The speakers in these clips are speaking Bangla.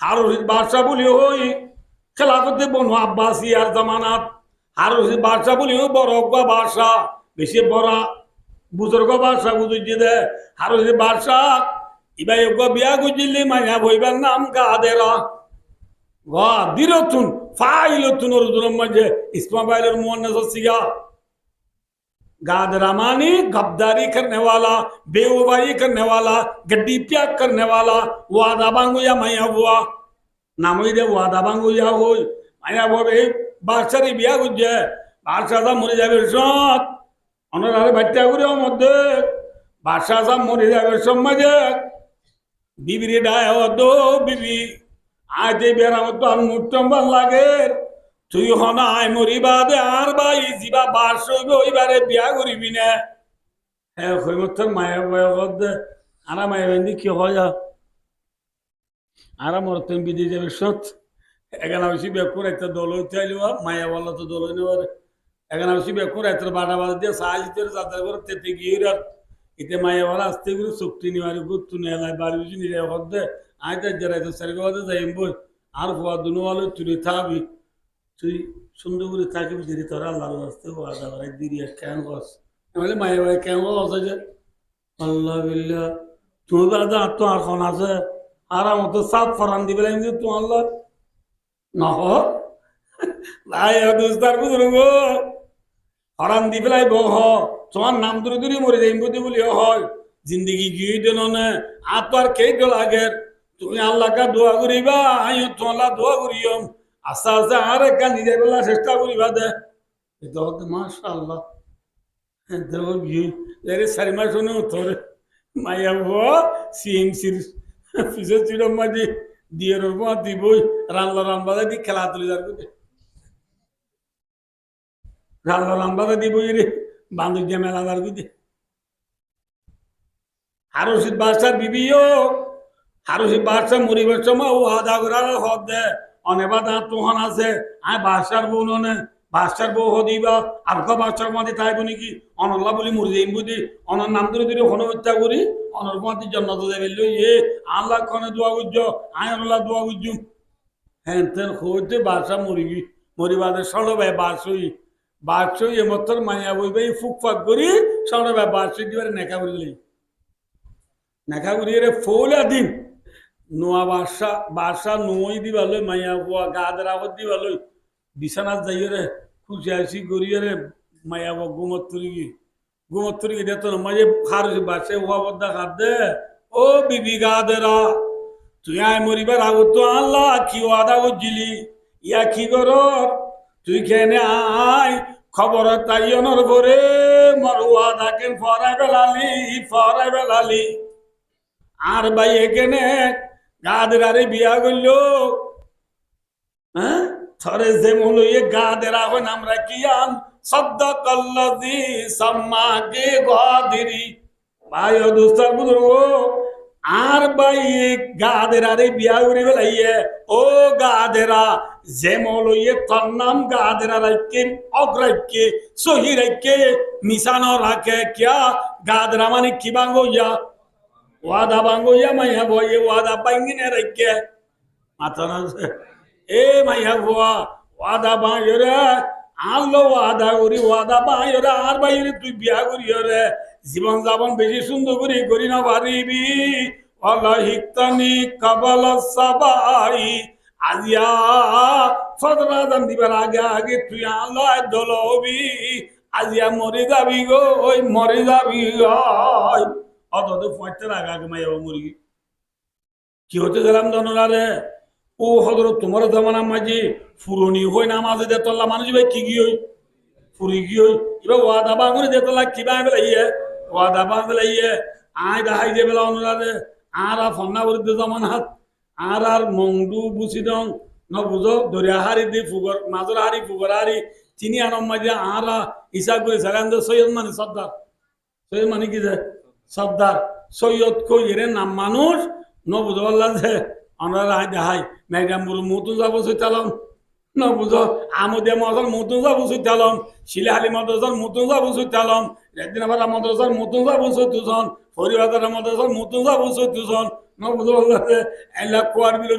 হারুহিদ বাদশাহ বলি হই, খেলাফতে বনু আব্বাস ইয়ার জামানাত। হারুহিদ বাদশাহ বলি ওই বড় বাদশাহ, বেশি বড়া বুজুর্গ বাদশাহ বুঝুজি দে। হারুহিদ বাদশাহ, ইবাই বিয়া গুজিলি মাইয়া বইবার নাম গাদেরা ওয়া দিরতুন, ফাইলতুন রুজুল মাঝে ইসমাইলের মুয়ান্নাস সিগা। मुअन्नस सिगा गादरामानी गद्दारी करने वाला बेवफाई करने वाला गड्डी त्याग करने वाला वादा बांगो या माया हुआ नाम ही दे वादा बांगो या हो माया वो बे বাদশারি বিয়া করছে বাদশাহ মরে যাবে সব অনারে বাচ্চা করে মধ্যে বাদশাহ মরে যাবে সমাজে বিবিরি ডায় দো বিবি আজ বেড়াম তো আর মুটম ভাল লাগে তুই হন আয় মরিবা দে, আর বাই জিবা বাস হইব ওইবারে বিয়া করিবি না। হ্যাঁ হইব তোর মায়ের বয়স দে আরা মায়ের বেন্দি কি হয় আরা মরতেন বিদি যাবে সত এখানে বেশি বেকুর একটা দল হইতে আইলি মায়া বলা তো দল হইনি এখানে বেশি বেকুর একটা বাটা দিয়ে সাহায্য করে করে তেতে গিয়ে ইতে মায়া বলা আসতে চুক্তি নিবারি গুত্তু নিয়ে বাড়ি বুঝি নিরে দে। আয়তা যারাইতো সারিগাতে যাইম বই। আর হওয়া দুনুয়ালো তুই থাকবি তুই সুন্দর করে থাকিবি যদি তোরা আল্লাহর রাস্তে হওয়া দাবার দিদি কেন গস বলে মায়ে ভাই কেন গস আছে আল্লাহ বিল্লাহ তুমি বেলা তো আর তো আর খন আছে। আর আমার তো সাত ফরান দিবে লাগছে তো আল্লাহ। নহ ভাই দোস্তার বুঝুন গো ফরান দিবে লাই বহ তোমার নাম ধরে ধরে মরে যাইম বলি হয়, জিন্দগি গিয়ে দেন না আর তো আর কে গেল আগের তুমি আল্লাহকে দোয়া করিবা আইও তোমালা দোয়া করিয়ম। আস্তে আস্তে আর একটা নিজের বেলা চেষ্টা করিবা দে। এটা হতে মাসা আল্লাহ দেখো এর চারি মাস শুনে তোরে মাইয়া বো সিএম সির পিছে ছিল মাঝে। দিয়ে রব দিবই রান্না রান্না দি খেলা তুলি যার করে। রান্না রান্না দিবই রে বান্ধব মেলা যার করে। শীত বাসার বিবিও সি বাচ্চা মরিবার সময় ও আদা করার হদ দে। অনেবা দাঁত তোহান আছে। আয় বাসার বউ ননে বাসার বউ হদিবা আর ক বাসার মাঝে তাইব নাকি অনল্লা বলি মরি যাইম বুঝি অনর নাম ধরে ধরে হন হত্যা করি অনর মাতি জন্নত দেবে এ আল্লাহ কনে দোয়া গুজ আয় অনল্লা দোয়া গুজুম হ্যাঁ তেন হইতে বাসা মরিবি মরিবাদের সড় ভাই বাসই বাসই এমতর মাইয়া বইবে ফুক ফাক করি সড় ভাই বাসই দিবার নেকা করিলি নেকা করি রে ফৌলা দিন নোয়া বাসা বাসা নোই দিবালৈ মাইয়া বুয়া গাদের আগত দিবালৈ বিছানাত যাই রে খুশি আসি গড়িয়ে রে মাইয়া বুয়া গুমত তুরিগি গুমত তুরিগি দে তো মাঝে খার বাসে হওয়া বদ্দা খাদ দে ও বিবি গাদেরা তুই আয় মরিবার আগত তো আল্লাহ কি ওয়াদা করছিলি ইয়া কি কর তুই কেনে আয় খবর তাই অনর করে মর ওয়াদা কেন ফরাই বেলালি ফরাই বেলালি আর ভাই এখানে গাদেরারে বিয়া করল হ্যাঁ থরে যে মলইয়ে গাদেরা হন আমরা কি আন সদ্দাকাল্লাযী সাম্মাকে গাদিরি ভাই ও দোস্তার বুঝুন আর ভাই গাদেরারে বিয়া করে বেলাইয়ে ও গাদেরা যে মলইয়ে তোর নাম গাদেরা রাখকে অগ্রাইকে সহি রাখকে মিশানো রাখে কিয়া গাদেরা মানে কি বাঙ্গো ইয়া ওয়াদা বাঙ্গো ইয়া মাইয়া বয়ে ওয়াদা বাঙ্গিনে রাখকে মাথা না এ মাইয়া বুয়া ওয়াদা বাঁয়রে আনলো ওয়াদা করি ওয়াদা বাঁয়রে আর বাইরে তুই বিয়া করি রে জীবন যাপন বেশি সুন্দর করে করি না পারিবি অলহিকতানি কবল সবাই আজিয়া ফদরা দান দিবার আগে আগে তুই আলো দল হবি আজিয়া মরে যাবি গো মরে যাবি ওই অত পঁয়তার আগে আগে মাইয়া মুরগি। কি হতে গেলাম দনরারে ও হদর তোমার জামানা মাঝে, ফুরনি হই না মাঝে দেতল্লা মানুষ ভাই কি গি হই? ফুরি গি হই? এবার ওয়াদা বাঙুরি দেতল্লা কিবা বেলা ইয়ে? ওয়াদা বাং বেলা ইয়ে। আয় দাহাই যে বেলা অনুরারে। আর আর ফন্না করে দে জামান হাত আর আর মংডু বুসি দং। ন বুঝো, দরিয়া হারি দি ফুগর, মাজর হারি ফুগর হারি চিনি আনম মাঝে আর হিসাব করে সাগান সৈয়দ মানে সর্দার। সৈয়দ মানে কি যে সর্দার সৈয়দ কই নাম মানুষ? ন বুঝো পারলা যে আমরা রায় দেখাই। ম্যাডাম বলুন মতো যাব সুতালম ন বুঝো আমদে মজার মতো যাব সুতালম শিলাহালি মাদ্রাসার মতো যাব সুতালম রেদিনাবাদ মাদ্রাসার মতো যাব সুতুজন হরিবাজার মাদ্রাসার মতো যাব সুতুজন নবুজ বললাতে এলা কোয়ার বিলে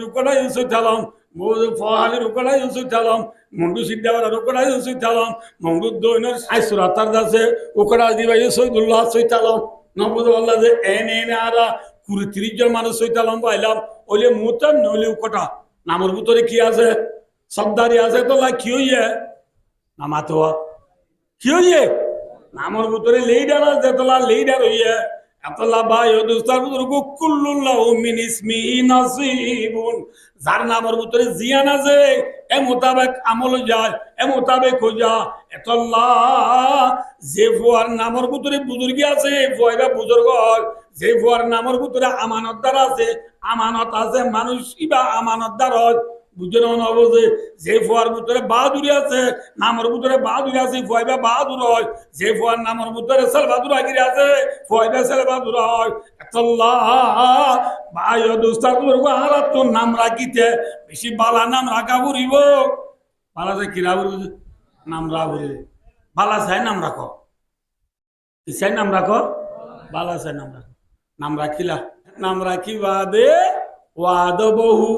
থালাম মৌজ ফহালি রুকড়া ইউসুই থালাম মন্ডু সিদ্ধাবার রুকড়া ইউসুই থালাম মন্ডু দৈনের আইসুরাতার দাসে উকড়া দিবা ইউসুইদুল্লাহ সই থালাম নবুজ বললাতে এন এনে আরা কুড়ি তিরিশ জন মানুষ সই থালাম পাইলাম ওইলে মুতার নইলে কটা নামের ভিতরে কি আছে? সবদারি আছে তো লা কি হইয়ে? নামাতো কি হইয়ে? নামর ভিতরে লেইডার আছে তোলা লেইডার হইয়ে। যার নামের ভিতরে জিয়ান আছে এ মোতাবেক আমল যায়, এ মোতাবেক হয়ে যা এতল্লা যে ফুয়ার নামের ভিতরে বুজুর্গি আছে ফুয়াইবা বুজুর্গ যে ফুয়ার নামের ভিতরে আমানতদার আছে, আমানত আছে, মানুষ কিবা আমানতদার হয়? বুঝে না অবশ্যই যে ফুয়ার ভিতরে বাহাদুরি আছে, নামের ভিতরে বাহাদুরি আছে ফুয়াইবা বাহাদুর হয়। যে ফুয়ার নামের ভিতরে সেলবাদুর আগিরে আছে, ফুয়াইবা সেলবাদুর হয়। ভাই দোস্তার আর তোর নাম রাখিতে, বেশি বালা নাম রাখা বুড়িব। বালা যে কিরা নাম রাখি বালা চাই নাম রাখো। কি চাই নাম রাখো? বালা চাই নাম রাখো। নাম রাখিলা? নাম রাখিবা দে। ওয়াদ বহু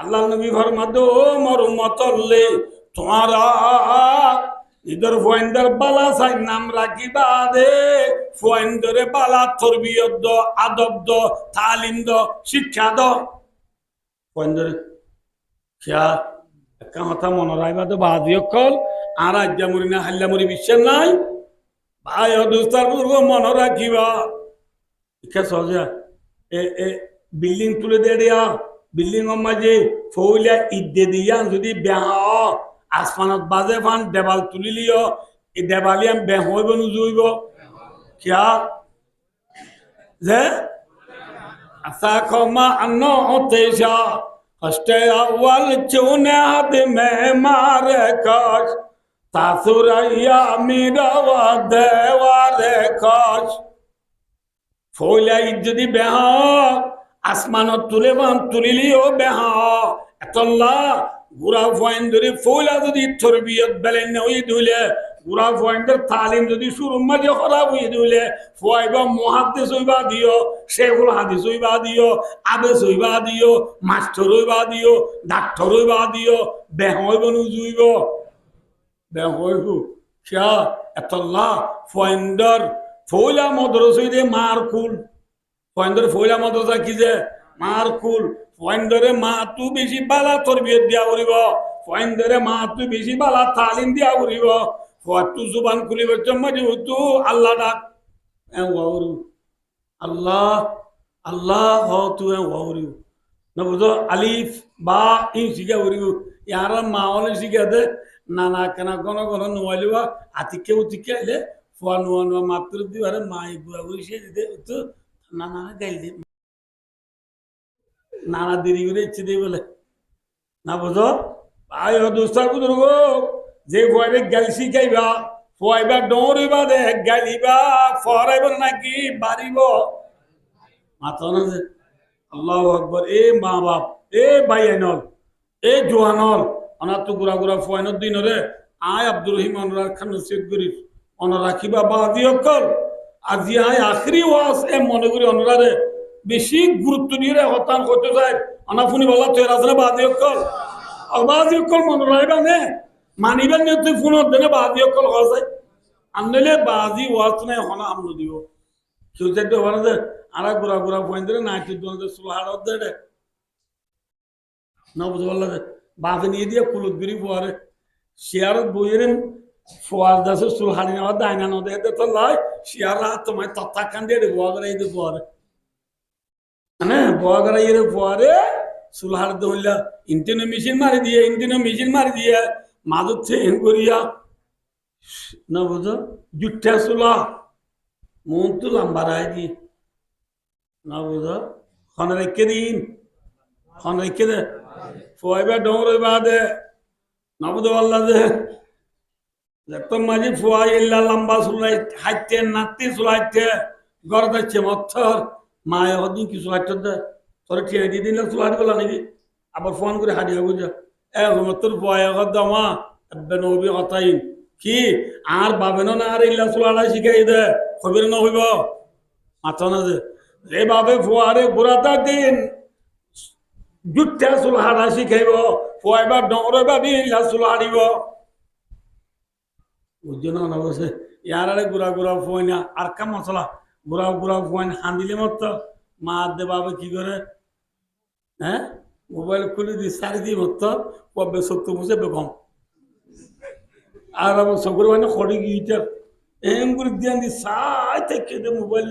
আল্লাহ নবী ফরমাদো মর মতল্লে তোমারা ইদর ফয়েন্দার বালা চাই নাম রাখিবা দে। ফয়েন্দরে বালা তরবিয়ত দ, আদব দ, তালিম দ, শিক্ষা দ। ফয়েন্দরে খেয়া, একটা কথা মনে রাখবা তো বাদিও কল আর আজ্ঞা মরি না, হাল্লা মরি বিশ্বাস নাই। ভাই অদুস্তার পূর্ব মনে রাখিবা। ইচ্ছা সহজা এ এ, বিল্ডিং তুলে দে দিয়া। বিল্ডিং মাঝে ফৌলিয়া ইদ্দে দিয়া যদি বেহা আসমানত বাজে ফান দেবাল তুলি লিও এই দেবালিয়াম বেহ হইব নুজুইব। কিয়া? যে? আসা ক্ষমা অন্ন তেজা হস্তে আওয়াল চুনে হাত মে মারে কশ তাসুরাইয়া মিরাওয়া দেওয়ারে কশ ফৌলাই যদি বেহ আসমানত তুলে বান তুলিলিও বেহ। এতল্লা গুড়া ফয়েন যদি ফৌলা যদি তরবিয়ত বেলেন হয়ে দিলে গুড়া ফয়েন্টের তালিম যদি শুরুর মাঝে খারাপ হয়ে দিলে ফয়বা মহাদ্দেশ হইবা দিও, শেখুল হাদিস হইবা দিও, আদেশ হইবা দিও, মাস্টার হইবা দিও, ডাক্তার হইবা দিও, বেহ হইব নুজুইব বেহ হইব। কিয়া? এতল্লা ফয়েন্ডর ফৌলা মদ্রসই দে মার কুল। ফয়েন্ডর ফৌলা মদ্রসা কি যে? মার কুল। ফয়েন্ডরে মা তু বেশি বালা তরবিয়ত দিয়া উড়িব। ফয়েন্ডরে মা তু বেশি বালা তালিম দিয়া উড়িব। ফয়াতু জুবান খুলিব চম্মাজি তু, আল্লাহ ডাক। ওয়াউরু। আল্লাহ আল্লাহ, হ তু ওয়াউরু। না বুঝো আলিফ, বা ই শিখা উড়িব। ইয়ার মা অনেক শিখা দে। নানা কেনা কোন কোন নোয়ালিবা আতিকে উতিকে আইলে ফুয়া নোয়া নোয়া মাত্র দিবারে মা গুয়া গুড়ি সে দিতে নানা গাইল। দি নানা দেরি করে ইচ্ছে দিয়ে বলে। না বুঝো? আয় দোস্তার বুঝুর্গ যে ফুয়াবে গাল শিখাইবা ফুয়াইবা ডৌরিবা দে গালিবা ফরাইব নাকি বাড়িব? মাথা না যে, আল্লাহ আকবর, এ মা বাপ, এ ভাই আইনল এ জোহানল অনার তো গুড়া গুড়া ফুয়াইনের দিনরে আয় আব্দুর রহিম, অনুরাগ খান নসিদ গরিব অনার রাখিবা বাদি অকল আজি আয় আখরি ওয়াস এ মনে করি অনুরারে বেশি গুরুত্ব রে হতান করতে যায়। অনা ফুনি বলা তুই রাজনে বাদি অকল বাদি অকল মনে রাখবা নে মানিবেন নে তুই ফোন দেনে বাদি অকল যায়। আনলে বাজি ওয়াস নাই হনা আমনো দিব কেউ চাইতে হওয়ার যে আরা গুড়া গুড়া ফুয়াইন দিলে নাইটি দোলতে সুলহাড় দে। না বুঝতে পারলা যে বাঁধে নিয়ে দিয়ে কুলুত গিরি ফুয়ারে শেয়ারত ফুয়ার দাসে সুলহাড়ি নেওয়া দায়না নদে এতে তো লয় শেয়ার তোমায় তত্তা কান দিয়ে বোয়া করে এই ফুয়ারে মানে করে ইয়ে ফুয়ারে সুলহার দৌড়লা ইন্টিনো মেশিন মারি দিয়ে ইন্টিনো মেশিন মারি দিয়ে মাদুর চেন করিয়া না বুঝো জুঠা সুলা মন তো লম্বা রায় দি না বুঝো খন রেখে দিন খন রেখে দে ফুয়াইবা ডোর বাদে নবদ আল্লাহ দে একদম মাঝে ফুয়াই ইল্লা লম্বা সুলাই হাইতে নাতি সুলাইতে গড় যাচ্ছে মথর মায়ে হদিন কি সুলাইতে দে? তোর ঠিয়ে দিয়ে দিন সুলাই গলা নাকি? আবার ফোন করে হারিয়ে বুঝা এ তোর ফুয়াই দমা এবে নবী কথাই কি? আর বাবেন না আর ইল্লা সুলাটা শিখাই দে। খবির ন হইব। মাথা না যে যেভাবে ফোয়ারে ঘোরাতা দিন। জুটটা চুল হাড়া শিখাইব। ফুয়াইবার ডরে ভাবি চুল হাড়িব বুঝছ না অবশ্যই ইয়ার আরে গুড়া ফুয়াই না, আর কাম মশলা গুড়া গুড়া ফুয়াই হাঁদিলে মত মা দে বাবা কি করে? হ্যাঁ? মোবাইল খুলে দি সারি দি মত কবে সত্য মুছে বেগম আর আমার সকর মানে খড়ি গিয়েছে এম করে দিয়ান দি সাই থেকে দে মোবাইল।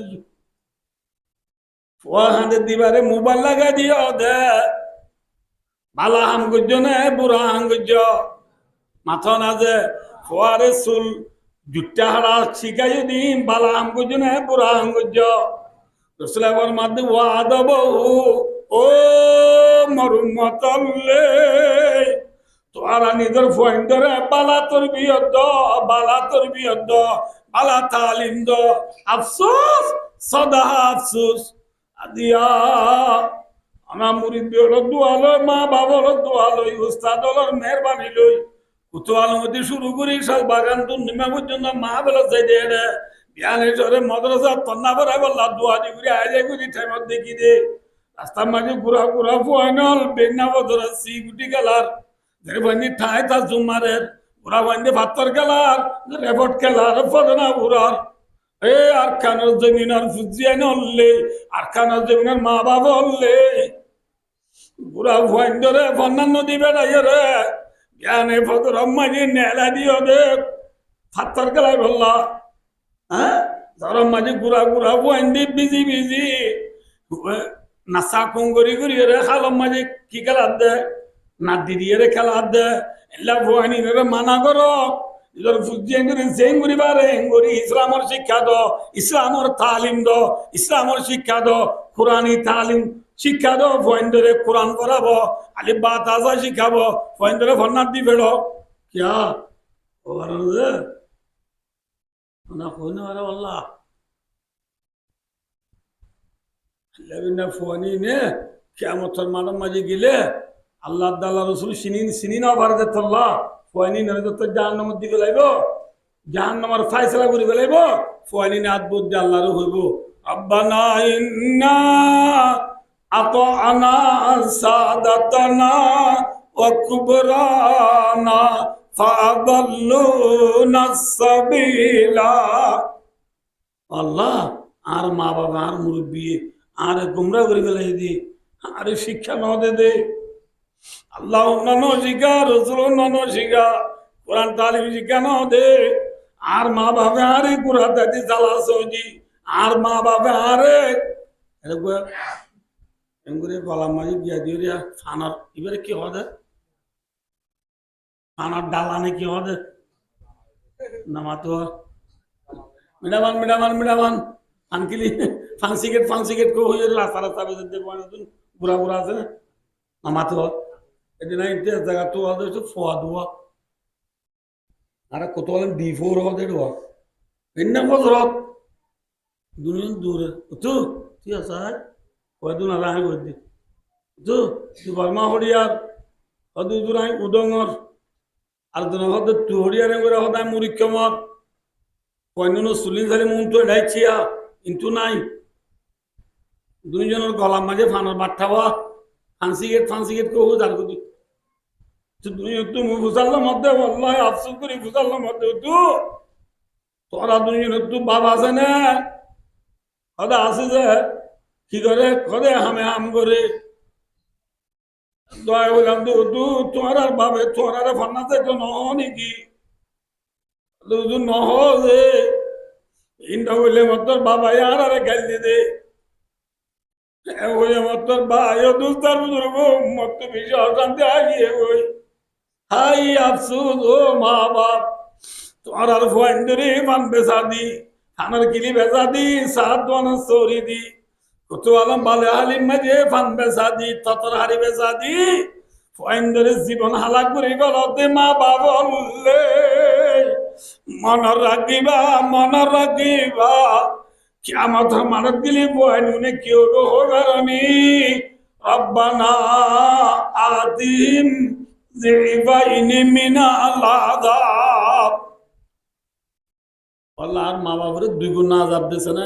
ফুয়া হাঁদে দিবারে মোবাইল লাগাই দিও দে। নে, বুড়া মাথা না যে ফুয়ারে চুল জুট্টা হাড়া শিখাই দিম বালা হাম গুজ্জ নে বুড়া হাম গুজ্জ রসুলাবার মাধ্যমে ওয়াদ বহু ও মরুমতল্লে তোরা নিজের ফয়েন্ডরে বালা তোর বিয়দ্দ, বালা তোর বিয়দ্দ, বালা তালিম দ আফসোস, সদা আফসোস। আদিয়া আমার মুরিদ দোয়ালয় মা বাবার দোয়ালয় উস্তাদ হলর মেহরবানি লই। কুতুয়াল মধ্যে শুরু করি, সব বাগান তো নিমা পর্যন্ত মা বেলা যাই দে রে বিয়ানেশ্বরে মদ্রাসা তন্না ভরা বললা দোয়া দি ঘুরে আয় ঘুরি টাইমত দেখি দে রাস্তার মাঝে ঘুরা ঘুরা ফুয়াইনল বেগনা বদরা সি গুটি গেলার, ধরে বান্দি ঠায় তা জুমারের ঘুরা বান্দি ভাতর গেলার, রেবট খেলার ফদনা ঘুরার। এ আর খানোর জমিনার ফুজিয়ান হল্লে আর খানোর জমিনার মা বাবা হল্লে। ঘুরা ফুয়াইন্দরে বন্যান নদী বেড়াইয় রে। জ্ঞানে ফদর মাঝে নেলা দিও দে। ভাতর গেলায় বললা হ্যাঁ ধরম মাঝে ঘুরা ঘুরা ফুয়াইন্দি বিজি বিজি। নাচা কুঙ্গরি করি রে খালম মাঝে কি খেলার দে? নাতি দিয়ে রে খেলার দে। এলা ভুয়ানি রে মানা করো। নিজের ফুজিয়ে করে জেং করি বারে করি ইসলামর শিক্ষা দ দ দ কোরআনি দ পড়াবো আলি বা তাজা শিখাবো ভয়েন্দ্রে ভন্নার দি বেড়ো কিয়া? ও দে না হইনে আরে আল্লাহ। লেবিনা নে কেমতর মানব মাঝে গেলে, আল্লাহ দাল্লাহ রসুল সিনি সিনি না ভারতে তল্লা ফুয়ানি নয় তো জাহান্নামের দিকে লাইব। জাহান্নামার ফাইসলা করে বেলাইব ফুয়ানি না আদবুদ আল্লাহর হইব। রব্বানা ইন্না আল্লাহ, আর মা বাবা আর মুরব্বী, আর গুমরা করে ফেলাই দি, আরে শিক্ষা ন দে আল্লাহ অন্যান্য শিখা, রসুল অন্যান্য শিখা, কোরআন তালিম শিক্ষা ন দে। আর মা বাবা আরে সৌজি আর মা বাবা আরে এমনি গলা মাঝে গিয়া দিয়ে দিয়া ফানার এবারে কি হবে ফানার ডালানে কি হবে নামাতো। মিডামান মিডামান মিডামান আনকিলি ফান্সি গেট ফান্সি গেট কো হয়ে রাস্তা রাস্তা বেজে দেবো নতুন বুড়া বুড়া আছে না? আমাতো এদিন ইতে জায়গা তো আদে তো ফোয়া দুয়া। আর কত বলেন ডি ফোর হবে দেড় এন্না বছরত দুনিয়া দূরে। তো তুই আসা কয়দিন আর আহি বদি তো বর্মা হরিয়ার হদু দূরাই উদঙর আর দিন হদ তু হরিয়ারে করে হদায় মুরিক্ষমর কয়দিনও চুলি ঝালি মন তো এড়াইছিয়া কিন্তু নাই। দুইজনের গলার মাঝে ফানোর বাট্টাবা ফান্সি গেট ফান্সি গেট কেউ যার করি তুমি ফুসাল্লার মধ্যে, আল্লাহ আফসুস করি ফুসাল্লার মধ্যে তু তোরা দুইজনের তু বাপ আছে না? কদা আছে যে। কি করে? কদে হামে হাম করে। দয়া বললাম তু তু তোমার আর বাবে তোমার আর ফান্নাতে তো নহ নাকি? নহ যে। বললে বাবা ইয়ার আরে গাল দে। হাই মা বাপ, তোমার আর ফুয়াইন্দরে মান বেসা দি খানার কিলি বেসা দি, সাত দোয়ানা সরি দি। কত আলম ভালে আলিম মাঝে ফান বেসা দি ততর হারি বেসা দি ফুয়াইন্দরে জীবন হালাক করে গলতে মা বাবা বললে, মন রাখিবা মন রাখিবা কিয়ামত মানত গেলি বয়নুনে কেউ হোগারনি রব্বানা আদিম জিবাইনি মিনা আলাদাব। আল্লাহ আর মা বাবার দুই গুণ আজাব দিছে না?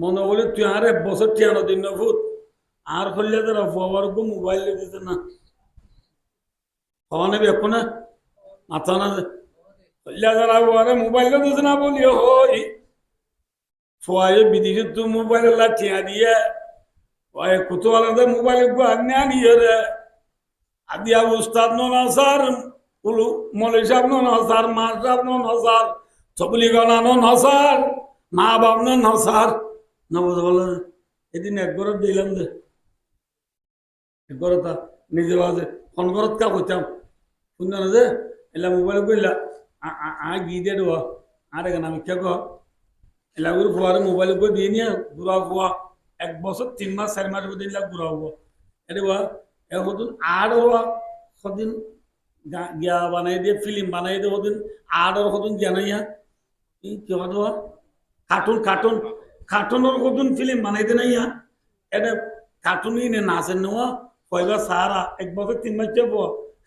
মনে বলি তুই আর এক বছর টিয়ানো দিন ভূত। আর করলে তারা ফোয়ার গো মোবাইল দিতে না। হওয়া নেবে এখন মাথা না করলে তারা ওয়ারে মোবাইল দিতে না বলি হই ফোয়ারে বিদেশে তো মোবাইল লা টিয়া দিয়ে, ওই কুতুয়ালাদের মোবাইল গো আনি আনিয়ে রে। আদিয়া উস্তাদ নো না স্যার উলু মলি সাহেব নো না স্যার মা সাহেব নো না স্যার সবলি গনা নো না মা বাপ নো না স্যার না এদিন এক ঘরত দিলাম যে এক ঘরত নিজে বাজে। ফোন ঘরত কা করতাম। শুনতে না যে? এলা মোবাইল কইলা, আ গিয়ে দিয়ে। দেবো আর এখানে আমি কে এলা করে ফুয়ারে মোবাইল করে দিয়ে নিয়ে ঘুরা ফুয়া। এক বছর তিন মাস, চারি মাস দিন লাগ ঘুরা হব এটা বা এখন আর সদিন গিয়া বানাই দিয়ে, ফিল্ম বানাই দিয়ে সদিন আর সদিন জানাইয়া এই কি হতো কার্টুন কার্টুন। কার্টুনের কতদিন ফিল্ম বানাইতে নাই এটা কার্টুনই নে নাচেন নেওয়া কয়বা সারা এক বছর তিন মাস যাব।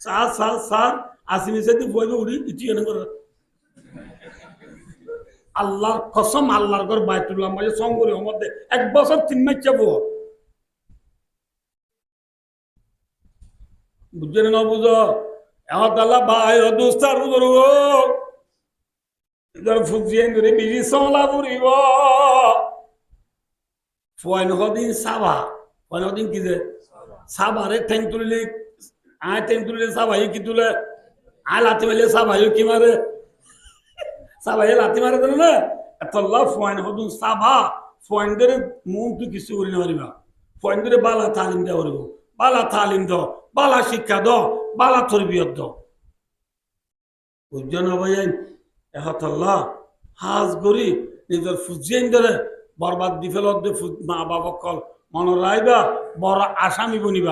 সার সার সার আসি মিশে দিয়ে বইবে উড়ি ইটি এনে করে আল্লাহর কসম আল্লাহর ঘর বাইতুল্লাহ মাঝে সঙ্গরের মধ্যে এক বছর তিন মাস যাব। বুঝছেন না বুঝো এখন তাল্লা ভাই দুস্তার বুঝো ফুজিয়ে বিজি সলা ফুরিব ফয়ন হদিন সাবা ফয়ন হদিন কি যে? সাবারে ঠেং তুলিলে আয় ঠেং তুলিলে সাবাই কি তুলে? আয় লাতি মারলে সাবাই কি মারে? সাবাই লাতি মারে দেন না? এতল্লা ফয়ন হদিন সাবা ফয়ন ধরে মুখ তুই কিছু করি না পারিবা ফয়ন বালা তালিম দেওয়া পারিব বালা তালিম দ, বালা শিক্ষা দ, বালা তরবিয়ত দ। বুঝছ না ভাই এহতাল্লাহ হাজ গরি নিজের ফুজিয়াইন ধরে বরবাদ দি ফেলত মা বাবা কল মনে রাইবা বড় আসামি বনিবা।